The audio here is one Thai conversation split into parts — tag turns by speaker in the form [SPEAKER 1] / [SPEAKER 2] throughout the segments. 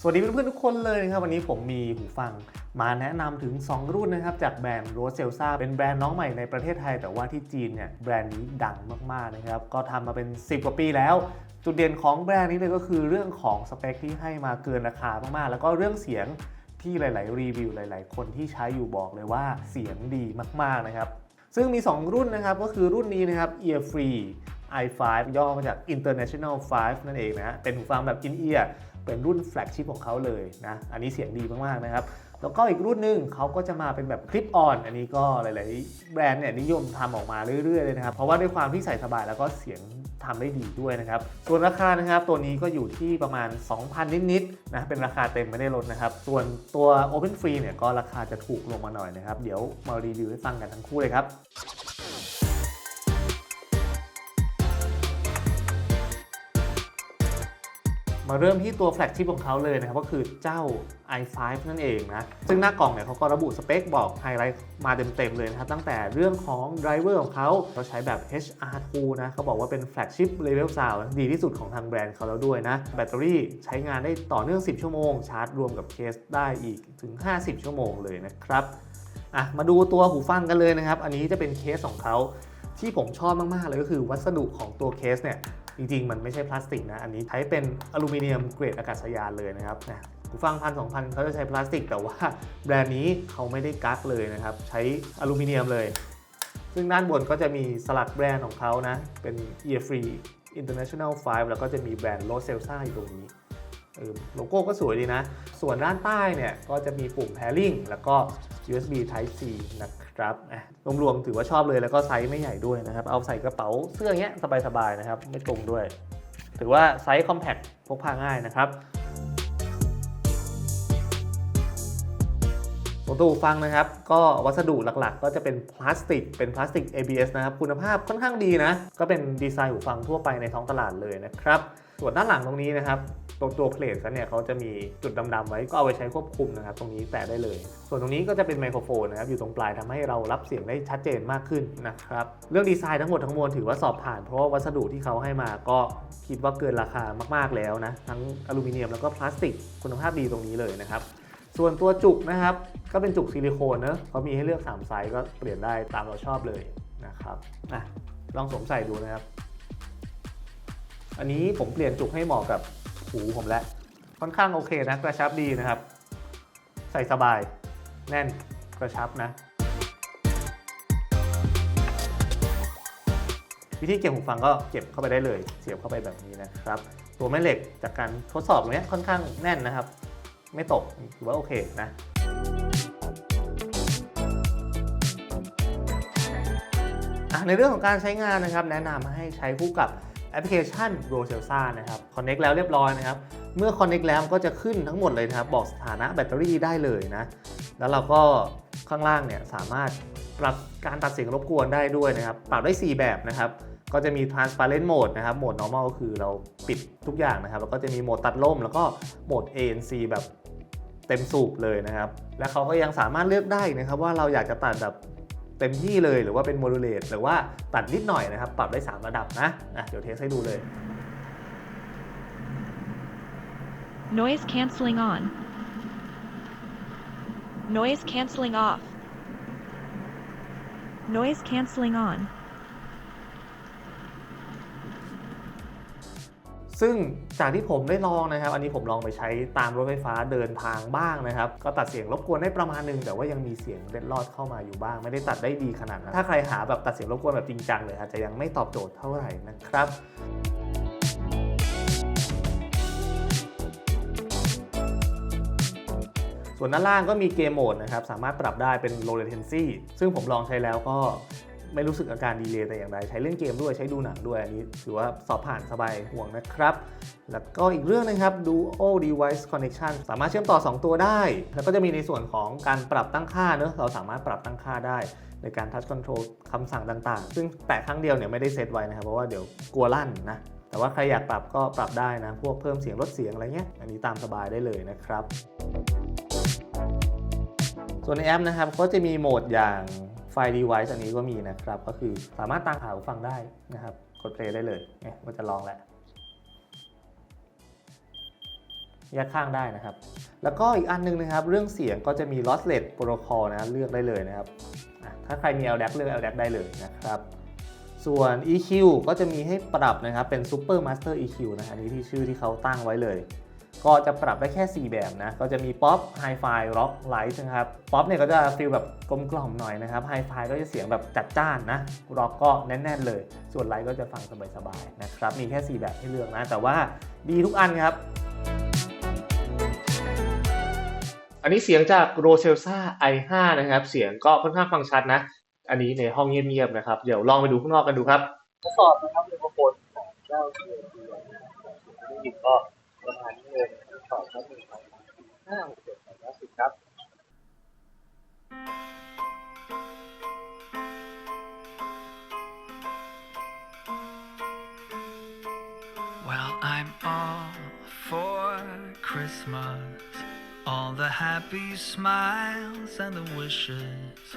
[SPEAKER 1] สวัสดีเพื่อนๆทุกคนเลยนะครับ วันนี้ผมมีหูฟังมาแนะนำถึง 2 รุ่นนะครับ จากแบรนด์ r o s e l s a เป็นแบรนด์น้องใหม่ในประเทศไทย แต่ว่าที่จีนเนี่ยแบรนด์นี้ดังมากๆนะครับ ก็ทำมาเป็น 10 กว่าปีแล้ว จุดเด่นของแบรนด์นี้เลยก็คือเรื่องของสเปคที่ให้มาเกินราคามากๆ แล้วก็เรื่องเสียงที่หลาย ๆ รีวิวหลาย ๆ คนที่ใช้อยู่บอกเลยว่าเสียงดีมากๆนะครับซึ่งมี 2 รุ่นนะครับก็คือรุ่นนี้นะครับ Ear Free i5 ย่อมาจาก International 5 นั่นเองนะฮะเป็นหูฟังแบบ in ear เป็นรุ่นแฟลกชิพของเขาเลยนะ อันนี้เสียงดีมากๆนะครับ แล้วก็อีกรุ่นหนึ่งเขาก็จะมาเป็นแบบคลิปออน อันนี้ก็หลาย ๆ แบรนด์เนี่ยนิยมทำออกมาเรื่อย ๆ เลยนะครับ เพราะว่าด้วยความที่ใส่สบายแล้วก็เสียงทำได้ดีด้วยนะครับ ส่วนราคานะครับตัวนี้ก็อยู่ที่ประมาณ 2,000 นิด ๆ นะ เป็นราคาเต็มไม่ได้ลดนะครับ ส่วนตัว Open Free เนี่ยก็ราคาจะถูกลงมาหน่อยนะครับ เดี๋ยวมารีวิวให้ฟังกันทั้งคู่เลยครับ มาเริ่มที่ตัวแฟลกชิพของเขาเลยนะครับก็คือเจ้า i5 นั่นเองนะซึ่งหน้ากล่องเนี่ยเขาก็ระบุสเปคบอกไฮไลท์มาเต็มๆเลยนะครับตั้งแต่เรื่องของไดรเวอร์ของเขาเขาใช้แบบ HR2 นะเขาบอกว่าเป็นแฟลกชิพเลเวลซาวดีที่สุดของทางแบรนด์เขาแล้วด้วยนะ แบตเตอรี่ใช้งานได้ต่อเนื่อง 10 ชั่วโมง ชาร์จรวมกับเคสได้อีกถึง 50 ชั่วโมงเลยนะครับอะมาดูตัวหูฟังกันเลยนะครับ อันนี้จะเป็นเคสของเขาที่ผมชอบมาก ๆ เลยก็คือวัสดุของตัวเคสเนี่ย จริงๆ มันไม่ใช่พลาสติกนะ อันนี้ใช้เป็นอลูมิเนียมเกรดอากาศยานเลยนะครับนะหูฟังพันสองพันเขาจะใช้พลาสติก แต่ว่าแบรนด์นี้เขาไม่ได้กักเลยนะครับ ใช้อลูมิเนียมเลย ซึ่งด้านบนก็จะมีสลักแบรนด์ของเขานะ เป็น Ear Free International 5 แล้วก็จะมีแบรนด์ r o s e l s a อยู่ตรงนี้ โลโก้ก็สวยดีนะ ส่วนด้านใต้เนี่ยก็จะมีปุ่ม pairing แล้วก็ USB Type C นะครับรวมๆถือว่าชอบเลยแล้วก็ไซส์ไม่ใหญ่ด้วยนะครับ เอาใส่กระเป๋าเสื้อเงี้ยสบายๆนะครับ ไม่ตรงด้วย ถือว่าไซส์ compact พกพาง่ายนะครับตัวตู้ฟังนะครับ ก็วัสดุหลักๆ ก็จะเป็นพลาสติก เป็นพลาสติก ABS นะครับ คุณภาพค่อนข้างดีนะ ก็เป็นดีไซน์หูฟังทั่วไปในท้องตลาดเลยนะครับ ส่วนด้านหลังตรงนี้นะครับ ตรงตัวเพลทเขาเนี่ยเขาจะมีจุดดำๆไว้ก็เอาไว้ใช้ควบคุมนะครับตรงนี้แตะได้เลย ส่วนตรงนี้ก็จะเป็นไมโครโฟนนะครับอยู่ตรงปลายทำให้เรารับเสียงได้ชัดเจนมากขึ้นนะครับเรื่องดีไซน์ทั้งหมดทั้งมวลถือว่าสอบผ่านเพราะว่าวัสดุที่เขาให้มาก็คิดว่าเกินราคามากๆแล้วนะทั้งอลูมิเนียมแล้วก็พลาสติกคุณภาพดีตรงนี้เลยนะครับส่วนตัวจุกนะครับก็เป็นจุกซิลิโคนเนอะเขามีให้เลือก 3 ไซส์ก็เปลี่ยนได้ตามเราชอบเลยนะครับอะลองสวมใส่ดูนะครับ อันนี้ผมเปลี่ยนจุกให้เหมาะกับ หูผมแล้ว ค่อนข้างโอเคนะ กระชับดีนะครับ ใส่สบาย แน่นกระชับนะ วิธีเก็บหูฟังก็เก็บเข้าไปได้เลย เสียบเข้าไปแบบนี้นะครับ ตัวแม่เหล็กจากการทดสอบตรงเนี้ยค่อนข้างแน่นนะครับ ไม่ตกถือว่าโอเคนะในเรื่องของการใช้งานนะครับ แนะนำให้ใช้คู่กับ แอปพลิเคชัน r o s e l s a นะครับ Connect แล้วเรียบร้อยนะครับ เมื่อ Connect แล้วก็จะขึ้นทั้งหมดเลยนะครับ บอกสถานะแบตเตอรี่ได้เลยนะ แล้วเราก็ข้างล่างเนี่ยสามารถปรับการตัดเสียงรบกวนได้ด้วยนะครับ ปรับได้ 4 แบบนะครับ ก็จะมี transparent mode นะครับ โหมด normal ก็คือเราปิดทุกอย่างนะครับ แล้วก็จะมีโหมดตัดล่ม แล้วก็โหมด ANC แบบเต็มสูบเลยนะครับ และเขาก็ยังสามารถเลือกได้นะครับว่าเราอยากจะตัดแบบ เต็มที่เลยหรือว่าเป็นโมดูลเลตหรือว่าตัดนิดหน่อยนะครับ ปรับได้ 3 ระดับนะนะเดี๋ยวเทสให้ดูเลย
[SPEAKER 2] Noise cancelling on. Noise cancelling off. Noise cancelling on.
[SPEAKER 1] ซึ่งจากที่ผมได้ลองนะครับ อันนี้ผมลองไปใช้ตามรถไฟฟ้าเดินทางบ้างนะครับ ก็ตัดเสียงรบกวนได้ประมาณหนึง แต่ว่ายังมีเสียงเล็ดลอดเข้ามาอยู่บ้าง ไม่ได้ตัดได้ดีขนาดนั้น ถ้าใครหาแบบตัดเสียงรบกวนแบบจริงจังเลยอาจจะยังไม่ตอบโจทย์เท่าไหร่นะครับส่วนด้านล่างก็มีเกมโหมดนะครับ สามารถปรับได้เป็น low latency ซึ่งผมลองใช้แล้วก็ ไม่รู้สึกอาการดีเลยแต่อย่างใดใช้เล่นเกมด้วยใช้ดูหนังด้วยอันนี้ถือว่าสอบผ่านสบายห่วงนะครับ แล้วก็อีกเรื่องนะครับ Dual Device Connection สามารถเชื่อมต่อ 2 ตัวได้ แล้วก็จะมีในส่วนของการปรับตั้งค่าเนอะเราสามารถปรับตั้งค่าได้ในการ Touch Control คำสั่งต่างๆ ซึ่งแตะครั้งเดียวเนี่ยไม่ได้เซตไว้นะครับ เพราะว่าเดี๋ยวกลัวลั่นนะ แต่ว่าใครอยากปรับก็ปรับได้นะ พวกเพิ่มเสียงลดเสียงอะไรเงี้ย อันนี้ตามสบายได้เลยนะครับ ส่วนในแอปนะครับก็จะมีโหมดอย่าง ฟล์ device อันนี้ก็มีนะครับ ก็คือสามารถตั้งหาหูฟังได้นะครับ กด play ได้เลยเนี่ยมันจะลองแหละแยกข้างได้นะครับ แล้วก็อีกอันหนึงนะครับ เรื่องเสียงก็จะมี lossless protocol นะเลือกได้เลยนะครับ ถ้าใครมี LDAC เลือก LDAC ได้เลยนะครับ ส่วน EQ ก็จะมีให้ปรับนะครับ เป็น Super Master EQ นะอันนี้ที่ชื่อที่เขาตั้งไว้เลย ก็จะปรับได้แค่ 4 แบบนะ ก็จะมี Pop Hi-Fi Rock Light นะครับ Pop เนี่ยก็จะฟีลแบบกลมกล่อมหน่อยนะครับ Hi-Fi ก็จะเสียงแบบจัดจ้านนะ Rock ก็แน่น ๆ เลย ส่วน Light ก็จะฟังสบายๆนะครับ มีแค่ 4 แบบให้เลือกนะ แต่ว่าดีทุกอันครับ อันนี้เสียงจาก r o s e l s a i5 นะครับ เสียงก็ค่อนข้างฟังชัดนะ อันนี้ในห้องเงียบๆนะครับ เดี๋ยวลองไปดูข้างนอกกันดูครับทดสอบนะครับไมโครโฟนของเจ้า TNT นะครับนี่ก็ ประมาณนี้เลยสอบครับหนึ่งสองสามสี่ห้าหกเจ็ดแปดเก้าสิบครับ
[SPEAKER 3] Well, I'm all for Christmas. All the happy smiles and the wishes.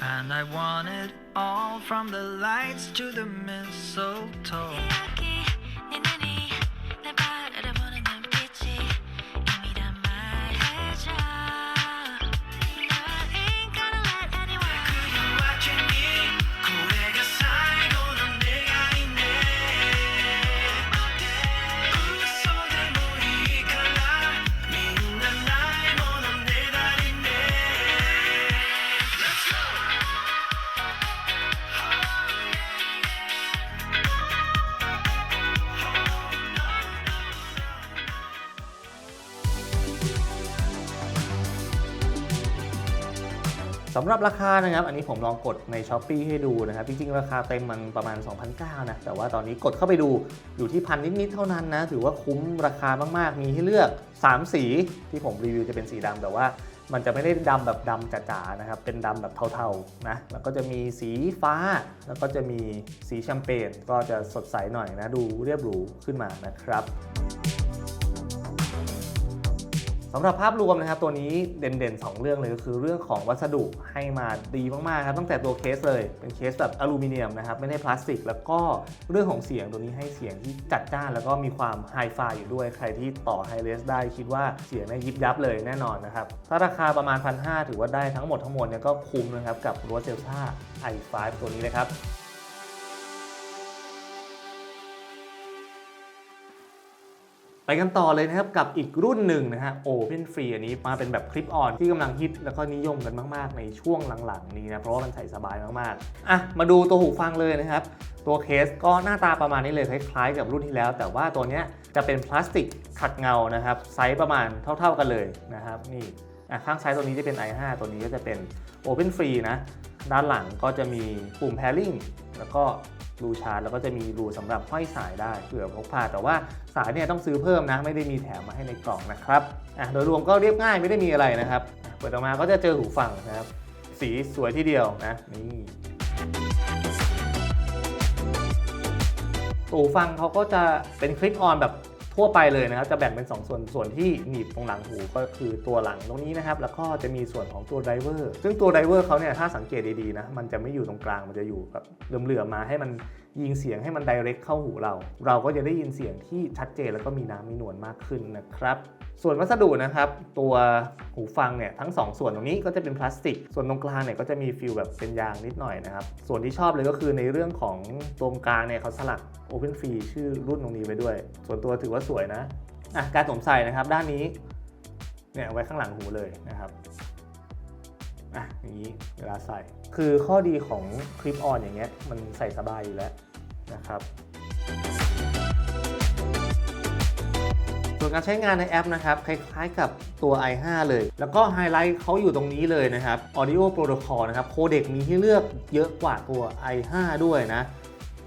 [SPEAKER 3] And I want it all from the lights to the mistletoe.
[SPEAKER 1] สำหรับราคานะครับ อันนี้ผมลองกดใน s h อ p e e ให้ดูนะครับ จริงๆ ราคาเต็มมันประมาณ 2,900นะ แต่ว่าตอนนี้กดเข้าไปดูอยู่ที่พันนิดๆ เท่านั้นนะ ถือว่าคุ้มราคามากๆ มีให้เลือก 3 สีที่ผมรีวิวจะเป็นสีดำแต่ว่ามันจะไม่ได้ดำแบบดำจ๋าๆนะครับ เป็นดำแบบเทาๆนะ แล้วก็จะมีสีฟ้า แล้วก็จะมีสีแชมเปญก็จะสดใสหน่อยนะ ดูเรียบหรูขึ้นมานะครับ สำหรับภาพรวมนะครับตัวนี้เด่นๆ 2 เรื่องเลยก็คือเรื่องของวัสดุให้มาดีมากๆครับตั้งแต่ตัวเคสเลยเป็นเคสแบบอลูมิเนียมนะครับไม่ได้พลาสติก แล้วก็เรื่องของเสียงตัวนี้ให้เสียงที่จัดจ้าน แล้วก็มีความไฮไฟอยู่ด้วยใครที่ต่อไฮเรสได้คิดว่าเสียงเนี่ยยิบยับเลยแน่นอนนะครับถ้าราคาประมาณ1,500ถือว่าได้ทั้งหมดทั้งมวลเนี่ยก็คุ้มนะครับกับรัวเซลซ่า i5 ตัวนี้นะครับ ไปกันต่อเลยนะครับกับอีกรุ่นหนึ่งนะฮะ Open Free อันนี้มาเป็นแบบคลิปออนที่กำลังฮิตแล้วก็นิยมกันมาก ๆ ในช่วงหลัง ๆ นี้นะ เพราะว่ามันใส่สบายมาก ๆ อะ มาดูตัวหูฟังเลยนะครับ ตัวเคสก็หน้าตาประมาณนี้เลยคล้าย ๆ กับรุ่นที่แล้ว แต่ว่าตัวเนี้ยจะเป็นพลาสติกขัดเงานะครับไซส์ประมาณเท่า ๆกันเลยนะครับนี่อะข้างซ้ายตัวนี้จะเป็น i5 ตัวนี้ก็จะเป็น Open Free นะด้านหลังก็จะมีปุ่ม pairing แล้วก็ รูชาร์จแล้วก็จะมีรูสำหรับห้อยสายได้เผื่อพกพาแต่ว่าสายเนี่ยต้องซื้อเพิ่มนะ ไม่ได้มีแถมมาให้ในกล่องนะครับอะโดยรวมก็เรียบง่ายไม่ได้มีอะไรนะครับ เปิดออกมาก็จะเจอหูฟังนะครับ สีสวยที่เดียวนะนี่หูฟังเขาก็จะเป็นคลิปออนแบบ ทั่วไปเลยนะครับจะแบ่งเป็น 2 ส่วนส่วนที่หนีบตรงหลังหูก็คือตัวหลังตรงนี้นะครับ แล้วก็จะมีส่วนของตัวไดเวอร์ซึ่งตัวไดเวอร์เขาเนี่ยถ้าสังเกตดีๆนะมันจะไม่อยู่ตรงกลางมันจะอยู่แบบเหลื่อมๆมาให้มันยิงเสียงให้มันไดเรกเข้าหูเรา เราก็จะได้ยินเสียงที่ชัดเจนแล้วก็มีน้ำมีนวลมากขึ้นนะครับ ส่วนวัสดุนะครับ ตัวหูฟังเนี่ยทั้ง 2 ส่วนตรงนี้ก็จะเป็นพลาสติก ส่วนตรงกลางเนี่ยก็จะมีฟิลแบบเป็นยางนิดหน่อยนะครับ ส่วนที่ชอบเลยก็คือในเรื่องของตรงกลางเนี่ยเขาสลัก Open Free ชื่อรุ่นตรงนี้ไว้ด้วย ส่วนตัวถือว่าสวยนะอะการสวมใส่นะครับด้านนี้เนี่ยไว้ข้างหลังหูเลยนะครับอะอย่างนี้เวลาใส่ คือข้อดีของคลิปออนอย่างเงี้ยมันใส่สบายอยู่แล้วนะครับ การใช้งานในแอปนะครับ คล้ายๆกับตัว i5 เลย แล้วก็ไฮไลท์เขาอยู่ตรงนี้เลยนะครับ Audio Protocol นะครับโคเด็กมีให้เลือกเยอะกว่าตัว i5 ด้วยนะ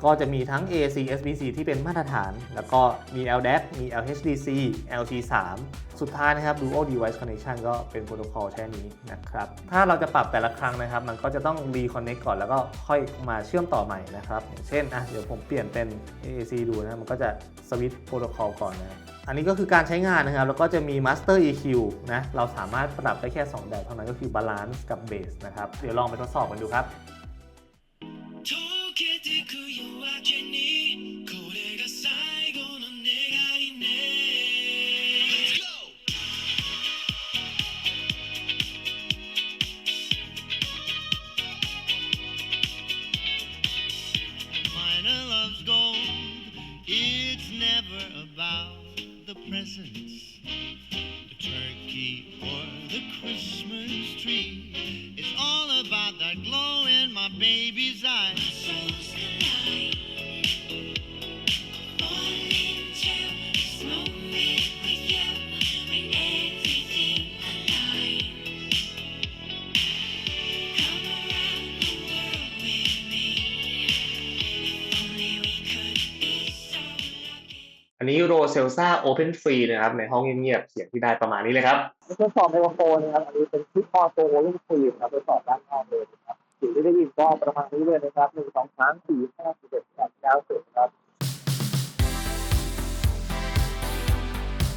[SPEAKER 1] ก็จะมีทั้ง AC SBC ที่เป็นมาตรฐาน แล้วก็มี LDAC มี LHDC LT3 สุดท้ายนะครับ Dual Device Connection ก็เป็นโปรโตคอลแค่นี้นะครับ ถ้าเราจะปรับแต่ละครั้งนะครับ มันก็จะต้อง reconnect ก่อนแล้วก็ค่อยมาเชื่อมต่อใหม่นะครับ อย่างเช่นอะเดี๋ยวผมเปลี่ยนเป็น AAC ดูนะ มันก็จะสวิตช์โปรโตคอลก่อนนะ อันนี้ก็คือการใช้งานนะครับ แล้วก็จะมี Master EQ นะ เราสามารถปรับได้แค่ 2 แบบเท่านั้นก็คือ Balance กับ Bass นะครับ เดี๋ยวลองไปทดสอบกันดูครับ
[SPEAKER 4] never about
[SPEAKER 1] presence. นนี้โรเซลซ่าโอเพนฟรีนะครับ ในห้องเงียบๆเสียงที่ได้ประมาณนี้เลยครับ
[SPEAKER 5] ทดสอบไมโครโฟนนะครับอันนี้เป็นคลิปออโต้โวลุ่มฟรีนะครับทดสอบด้านนอกเลยนะครับเสียงที่ได้ยินก็ประมาณนี้เลยนะครับหนึ่งสองสามสี่ห้าสิบเอ็ดแปดเก้าสิบครับ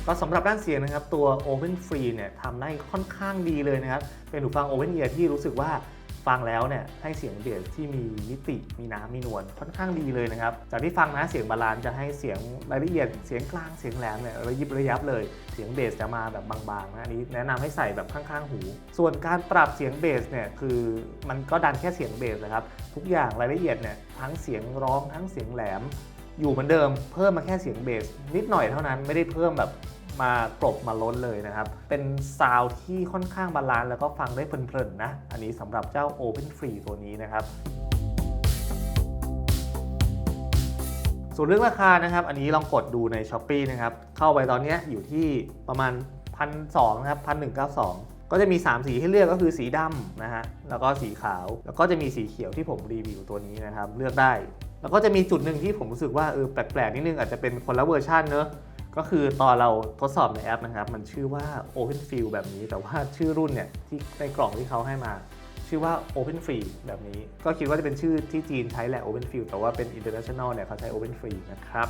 [SPEAKER 1] ก็สำหรับด้านเสียงนะครับตัว Open Free เนี่ยทำได้ค่อนข้างดีเลยนะครับ เป็นหูฟัง Open Ear ที่รู้สึกว่า ฟังแล้วเนี่ยให้เสียงเบสที่มีมิติมีน้ำมีนวลค่อนข้างดีเลยนะครับ จากที่ฟังนะเสียงบาลานจะให้เสียงรายละเอียดเสียงกลางเสียงแหลมเนี่ยระยิบระยับเลย เสียงเบสจะมาแบบบางๆนะอันนี้แนะนำให้ใส่แบบข้างๆหู ส่วนการปรับเสียงเบสเนี่ยคือมันก็ดันแค่เสียงเบสนะครับทุกอย่างรายละเอียดเนี่ยทั้งเสียงร้องทั้งเสียงแหลม อยู่เหมือนเดิมเพิ่มมาแค่เสียงเบสนิดหน่อยเท่านั้นไม่ได้เพิ่มแบบ มากรบมาล้นเลยนะครับ เป็นซาวที่ค่อนข้างบาลานซ์แล้วก็ฟังได้เพลินๆนะ อันนี้สำหรับเจ้า Open Free ตัวนี้นะครับส่วนเรื่องราคานะครับ อันนี้ลองกดดูใน s h อ p e e นะครับ เข้าไปตอนนี้อยู่ที่ประมาณ1,200นะครับ1,192ก็จะมี 3 สีให้เลือกก็คือสีดำนะฮะ แล้วก็สีขาว แล้วก็จะมีสีเขียวที่ผมรีวิวตัวนี้นะครับ เลือกได้ แล้วก็จะมีจุดหนึ่งที่ผมรู้สึกว่าเออแปลกๆนิดนึงอาจจะเป็นคนละเวอร์ชันเนอะ ก็คือตอนเราทดสอบในแอปนะครับ มันชื่อว่า Open Field แบบนี้ แต่ว่าชื่อรุ่นเนี่ยที่ในกล่องที่เขาให้มา ชื่อว่า Open Free แบบนี้ ก็คิดว่าจะเป็นชื่อที่จีนใช้แหละ Open Field แต่ว่าเป็น International เนี่ยเขาใช้ Open Free นะครับ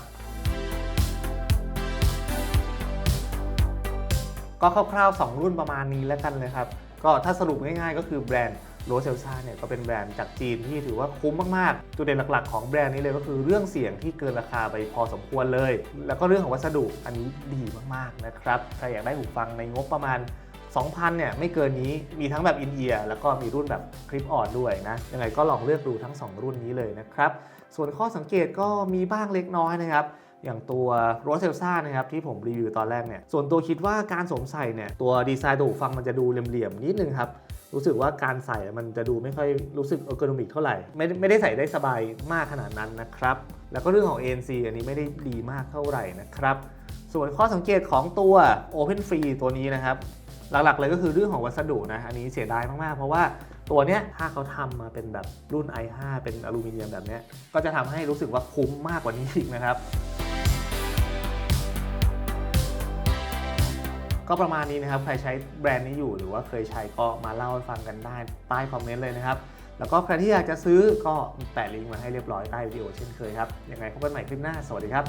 [SPEAKER 1] ก็คร่าวๆ 2 รุ่นประมาณนี้แล้วกันเลยครับ ก็ถ้าสรุปง่ายๆ ก็คือแบรนด์ โรเซลซ่าเนี่ยก็เป็นแบรนด์จากจีนที่ถือว่าคุ้มมากๆ จุดเด่นหลักๆของแบรนด์นี้เลยก็คือเรื่องเสียงที่เกินราคาไปพอสมควรเลย แล้วก็เรื่องของวัสดุอันนี้ดีมากๆนะครับใครอยากได้หูฟังในงบประมาณ 2,000เนี่ยไม่เกินนี้มีทั้งแบบอินเอียร์แล้วก็มีรุ่นแบบคลิปออดด้วยนะยังไงก็ลองเลือกดูทั้ง 2 รุ่นนี้เลยนะครับส่วนข้อสังเกตก็มีบ้างเล็กน้อยนะครับอย่างตัวโรเซลซ่านะครับที่ผมรีวิวตอนแรกเนี่ยส่วนตัวคิดว่าการสวมใส่เนี่ยตัวดีไซน์ตัวหูฟังมันจะดูเหลี่ยมๆนิดนึงครับ รู้สึกว่าการใส่มันจะดูไม่ค่อยรู้สึกเออร์โกนอมิกเท่าไหร่ ไม่ไม่ได้ใส่ได้สบายมากขนาดนั้นนะครับ แล้วก็เรื่องของ ANC อันนี้ไม่ได้ดีมากเท่าไหร่นะครับ ส่วนข้อสังเกตของตัว Open Free ตัวนี้นะครับ หลักๆเลยก็คือเรื่องของวัสดุนะอันนี้เสียดายมากๆ เพราะว่าตัวเนี้ยถ้าเขาทำมาเป็นแบบรุ่น i5 เป็นอลูมิเนียมแบบเนี้ยก็จะทำให้รู้สึกว่าคุ้มมากกว่านี้อีกนะครับ ก็ประมาณนี้นะครับใครใช้แบรนด์นี้อยู่หรือว่าเคยใช้ก็มาเล่าให้ฟังกันได้ใต้คอมเมนต์เลยนะครับ แล้วก็ใครที่อยากจะซื้อก็แปะลิงก์มาให้เรียบร้อยใต้วิดีโอเช่นเคยครับยังไงพบกันใหม่คลิปหน้าสวัสดีครับ